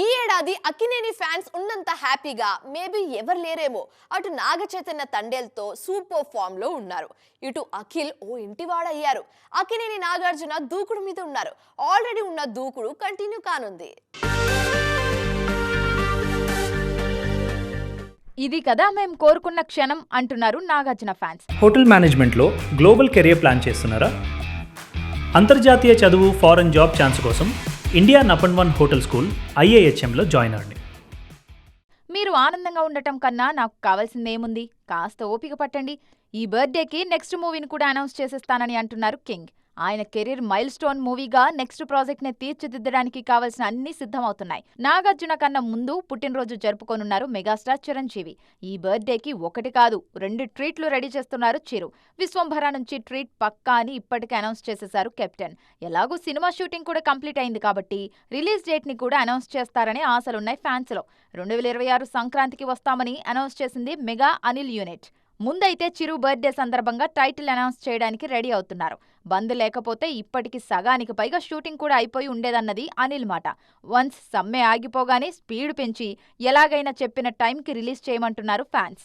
ఈ ఏడాది అక్కినేని ఫ్యాన్స్ ఉన్నంత హ్యాపీగా మేబీ ఎవరు లేరేమో అటు నాగ చైతన్య తండేల్తో సూపర్ ఫామ్లో ఉన్నారు. ఇటు అఖిల్ ఓ ఇంటివాడయ్యారు. అక్కినేని నాగార్జున దూకుడు మీద ఉన్నారు. ఆల్రెడీ ఉన్న దూకుడు కంటిన్యూ కానుంది. ఇది కదా మేం కోరుకున్న క్షణం అంటున్నారు నాగార్జున ఫ్యాన్స్. హోటల్ మేనేజ్మెంట్లో గ్లోబల్ కెరియర్ ప్లాన్ చేస్తున్నారా? అంతర్జాతీయ చదువు ఫారెన్ జాబ్ ఛాన్స్ కోసం ఇండియా నపన్ వన్ హోటల్ స్కూల్ ఐఏహెచ్ఎంలో జాయిన్ అవ్వండి. మీరు ఆనందంగా ఉండటం కన్నా నాకు కావాల్సింది ఏముంది కాస్త ఓపిక పట్టండి. ఈ బర్త్డేకి నెక్స్ట్ మూవీని కూడా అనౌన్స్ చేసేస్తానని అంటున్నారు కింగ్. ఆయన కెరీర్ మైల్ స్టోన్ మూవీగా నెక్స్ట్ ప్రాజెక్ట్ని తీర్చిదిద్దడానికి కావలసిన అన్ని సిద్ధమవుతున్నాయి. నాగార్జున కన్నా ముందు పుట్టినరోజు జరుపుకోనున్నారు మెగాస్టార్ చిరంజీవి. ఈ బర్త్డేకి ఒకటి కాదు రెండు ట్రీట్లు రెడీ చేస్తున్నారు చిరు. విశ్వంభర నుంచి ట్రీట్ పక్కా అని ఇప్పటికే అనౌన్స్ చేసేశారు కెప్టెన్. ఎలాగూ సినిమా షూటింగ్ కూడా కంప్లీట్ అయింది కాబట్టి రిలీజ్ డేట్ని కూడా అనౌన్స్ చేస్తారని ఆశలున్నాయి ఫ్యాన్స్లో రెండు వేల ఇరవై ఆరు సంక్రాంతికి వస్తామని అనౌన్స్ చేసింది మెగా అనిల్ యూనిట్. ముందైతే చిరు బర్త్డే సందర్భంగా టైటిల్ అనౌన్స్ చేయడానికి రెడీ అవుతున్నారు. బంద్ లేకపోతే ఇప్పటికి సగానికి పైగా షూటింగ్ కూడా అయిపోయి ఉండేదన్నది అనిల్ మాట. వన్స్ సమ్మె ఆగిపోగానే స్పీడ్ పెంచి ఎలాగైనా చెప్పిన టైంకి రిలీజ్ చేయమంటున్నారు ఫ్యాన్స్.